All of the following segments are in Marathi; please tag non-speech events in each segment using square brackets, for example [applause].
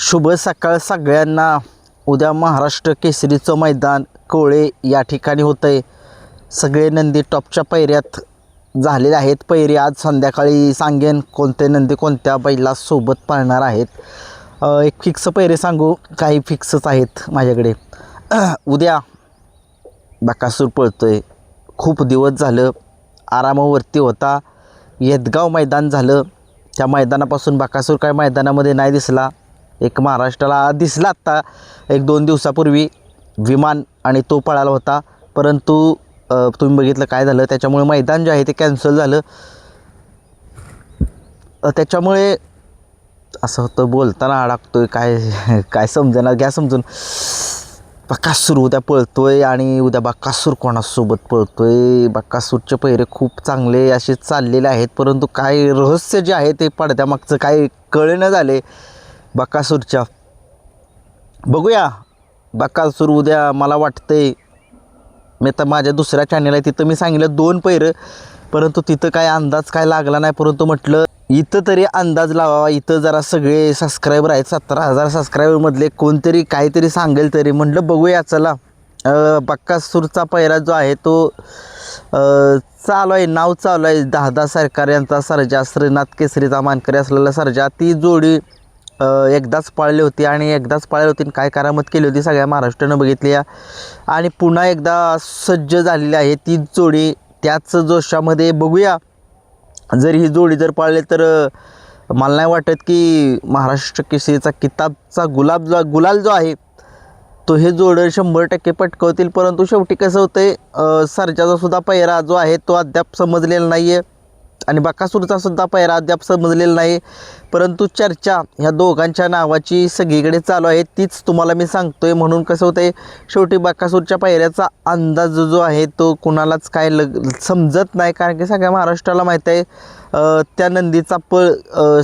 शुभ सकाळ सगळ्यांना. उद्या महाराष्ट्र केसरीचं मैदान कोळे या ठिकाणी होतं आहे सगळे नंदी टॉपच्या पैऱ्यात झालेले आहेत. पैरी आज संध्याकाळी सांगेन कोणते नंदी कोणत्या बैला सोबत पाळणार आहेत. एक फिक्स पैरे सांगू. काही फिक्सच आहेत माझ्याकडे. [clears throat] उद्या बकासूर आहे खूप दिवस झालं आरामावरती होता. येदगाव मैदान झालं. त्या मैदानापासून बकासूर काय मैदानामध्ये नाही दिसला. एक महाराष्ट्राला दिसला आत्ता. एक दोन दिवसापूर्वी विमान आणि तो पळाला होता. परंतु तुम्ही बघितलं काय झालं? त्याच्यामुळे मैदान जे आहे ते कॅन्सल झालं. त्याच्यामुळे असं होतं बोलताना अडकतोय. काय काय समजेना घ्या समजून. बक्कासूर उद्या पळतोय आणि उद्या बकासूर कोणासोबत पळतोय? बाक्कासूरचे पहिरे खूप चांगले असे चाललेले आहेत. परंतु काय रहस्य जे आहे ते पडद्यामागचं काय कळेनं झाले. बकासूरच्या बघूया बकासूर उद्या मला वाटतंय मी आता माझ्या दुसऱ्या चॅनेल आहे तिथं मी सांगितलं दोन पैरं परंतु तिथं काय अंदाज काय लागला नाही परंतु म्हटलं इथं तरी अंदाज लावावा इथं जरा सगळे सबस्क्रायबर आहेत सतरा हजार सबस्क्रायबरमधले कोणतरी काहीतरी सांगेल तरी. म्हटलं बघूया चला. बक्कासूरचा पैरा जो आहे तो चालू आहे नाव चालू आहे दहा सरकार यांचा सरजा श्रीनाथ केसरीचा मानकरी असलेला सरजा. ती जोडी एकदाच पाळली होती आणि एकदाच पाळली होती आणि काय करामत केली होती सगळ्या महाराष्ट्रानं बघितली. आणि पुन्हा एकदा सज्ज झालेली आहे ती जोडी. त्याच जोशामध्ये बघूया. जर ही जोडी जर पाळली तर मला नाही वाटत की महाराष्ट्र केसरीचा किताबचा गुलाब जो गुलाल जो आहे तो हे जोडं शंभर टक्के पटकवतील. परंतु शेवटी कसं होतं आहे सरजाचा सुद्धा पैरा जो आहे तो अद्याप समजलेला नाही आहे आणि बकासूरचा सुद्धा पैरा अद्याप समजलेला नाही. परंतु चर्चा ह्या दोघांच्या नावाची सगळीकडे चालू आहे तीच तुम्हाला मी सांगतोय. म्हणून कसं होतंय शेवटी बकासूरच्या पायऱ्याचा अंदाज जो आहे तो कुणालाच काय लग समजत नाही. कारण की सगळ्या महाराष्ट्राला माहीत आहे त्या नंदीचा पळ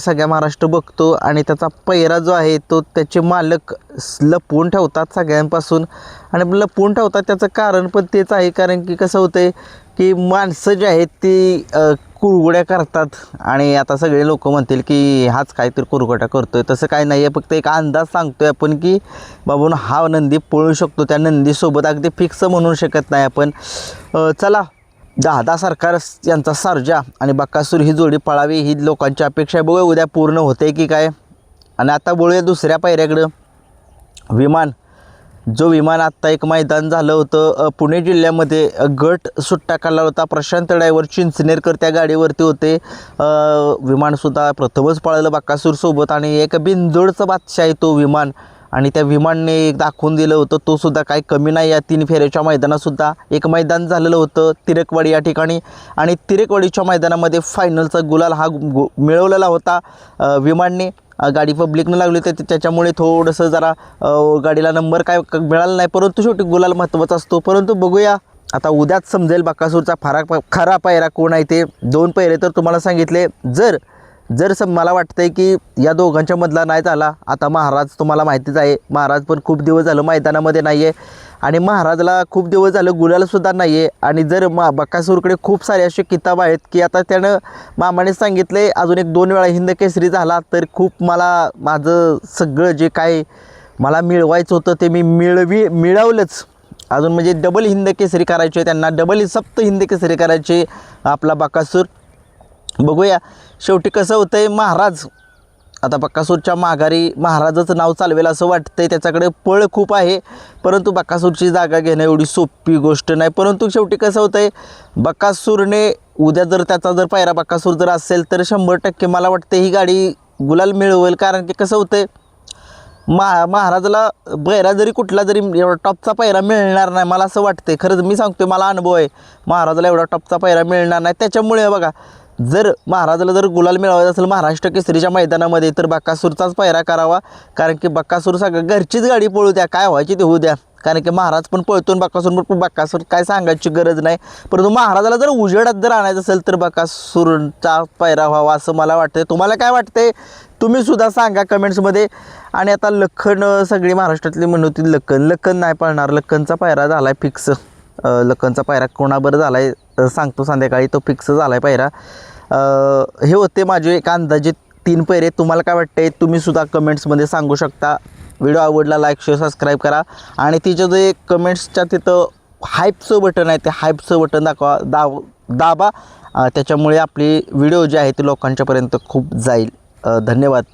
सगळ्या महाराष्ट्र बघतो आणि त्याचा पैरा जो आहे तो त्याचे मालक लपवून ठेवतात सगळ्यांपासून. आणि लपवून ठेवतात त्याचं कारण पण तेच आहे. कारण की कसं होतंय की माणसं जी आहेत ती कुरगुड्या करतात आणि आता सगळे लोक म्हणतील की हाच काहीतरी कुरगुड्या करतोय. तसं काय नाही आहे फक्त एक अंदाज सांगतोय आपण की बाबून हा नंदी पळू शकतो त्या नंदीसोबत अगदी फिक्स म्हणू शकत नाही आपण. चला दहा सरकार यांचा सारजा आणि बक्कासूर ही जोडी पळावी ही लोकांची अपेक्षा आहे. बघूया उद्या पूर्ण होते की काय. आणि आता बोलूया दुसऱ्या पायऱ्याकडं. विमान जो विमान आत्ता एक मैदान झालं होतं पुणे जिल्ह्यामध्ये गट सुट्टा काढला होता. प्रशांत ड्रायव्हर चिंचनेरकर त्या गाडीवरती होते. विमानसुद्धा प्रथमच पळालं बाकासूरसोबत आणि एक बिंदोडचं बादशाह आहे तो विमान. आणि त्या विमानने एक दाखवून दिलं होतं तो सुद्धा काही कमी नाही. या तीन फेऱ्याच्या मैदानातसुद्धा एक मैदान झालेलं होतं तिरकवाडी या ठिकाणी. आणि तिरकवाडीच्या मैदानामध्ये फायनलचा गुलाल हा गु मिळवलेला होता विमानने. गाडी पब्लिकनं लागली होती त्याच्यामुळे थोडंसं जरा गाडीला नंबर काय मिळाला नाही. परंतु शेवटी गुलाल महत्त्वाचा असतो. परंतु बघूया आता उद्याच समजेल बाकासूरचा फराक खरा पायरा कोण आहे ते. दोन पैरे तर तुम्हाला सांगितले जर जर सम मला वाटतंय की या दोघांच्या मधला नाही झाला आता महाराज तुम्हाला माहितीच आहे महाराज पण खूप दिवस झालं मैदानामध्ये नाही आहे आणि महाराजला खूप दिवस झालं गुलालसुद्धा नाही आहे आणि जर मा बकासूरकडे खूप सारे असे किताब आहेत की आता त्यानं मामाने सांगितले अजून एक दोन वेळा हिंद केसरी झाला तर खूप मला माझं सगळं जे काय मला मिळवायचं होतं ते मी मिळवी मिळवलंच. अजून म्हणजे डबल हिंद केसरी करायचे त्यांना डबल सप्त हिंद केसरी करायचे आपला बकासूर. बघूया. शेवटी कसं होतं आहे महाराज. आता बक्कासूरच्या माघारी महाराजाचं नाव चालवेल असं वाटतं आहे त्याच्याकडे पळ खूप आहे. परंतु बक्कासूरची जागा घेणं एवढी सोपी गोष्ट नाही. परंतु शेवटी कसं होतं आहे बक्कासूरने उद्या जर त्याचा जर पायरा बक्कासूर जर असेल तर शंभर टक्के मला वाटतं ही गाडी गुलाल मिळवेल. कारण की कसं होतं आहे मा महाराजाला पैरा जरी कुठला जरी एवढा टॉपचा पैरा मिळणार नाही मला असं वाटतंय. खरंच मी सांगतोय मला अनुभव आहे. महाराजाला एवढा टॉपचा पैरा मिळणार नाही. त्याच्यामुळे बघा जर महाराजाला जर गुलाल मिळवायचा असेल महाराष्ट्र केसरीच्या मैदानामध्ये तर बक्कासूरचाच पायरा करावा. कारण की बक्कासूर सगळं घरचीच गाडी पळू द्या काय व्हायची ते होऊ द्या. कारण की महाराज पण पळतो बक्कासूर पण बक्कासूर काय सांगायची गरज नाही. परंतु महाराजाला जर उजेडात जर आणायचं असेल तर बक्कासूरचा पायरा व्हावा असं मला वाटतं तुम्हाला काय वाटतंय? तुम्ही सुद्धा सांगा कमेंट्समध्ये. आणि आता लखन सगळी महाराष्ट्रातली म्हणत लखन. लखन नाही पळणार. लखनचा पायरा झाला आहे फिक्स लखनचा पायरा कोणाबरं झाला आहे सांगतो संध्याकाळी तो फिक्स झाला आहे पायरा हे होते माझे एक अंदाजे तीन पैरे. तुम्हाला काय वाटते तुम्ही सुद्धा कमेंट्समध्ये सांगू शकता. व्हिडिओ आवडला लाईक शेअर सबस्क्राईब करा. आणि तिचं जे कमेंट्सच्या तिथं हाईपचं बटन आहे ते हाईपचं बटन दाखवा दाब. दाबा त्याच्यामुळे आपली व्हिडिओ जी आहे ती लोकांच्यापर्यंत खूप जाईल. धन्यवाद.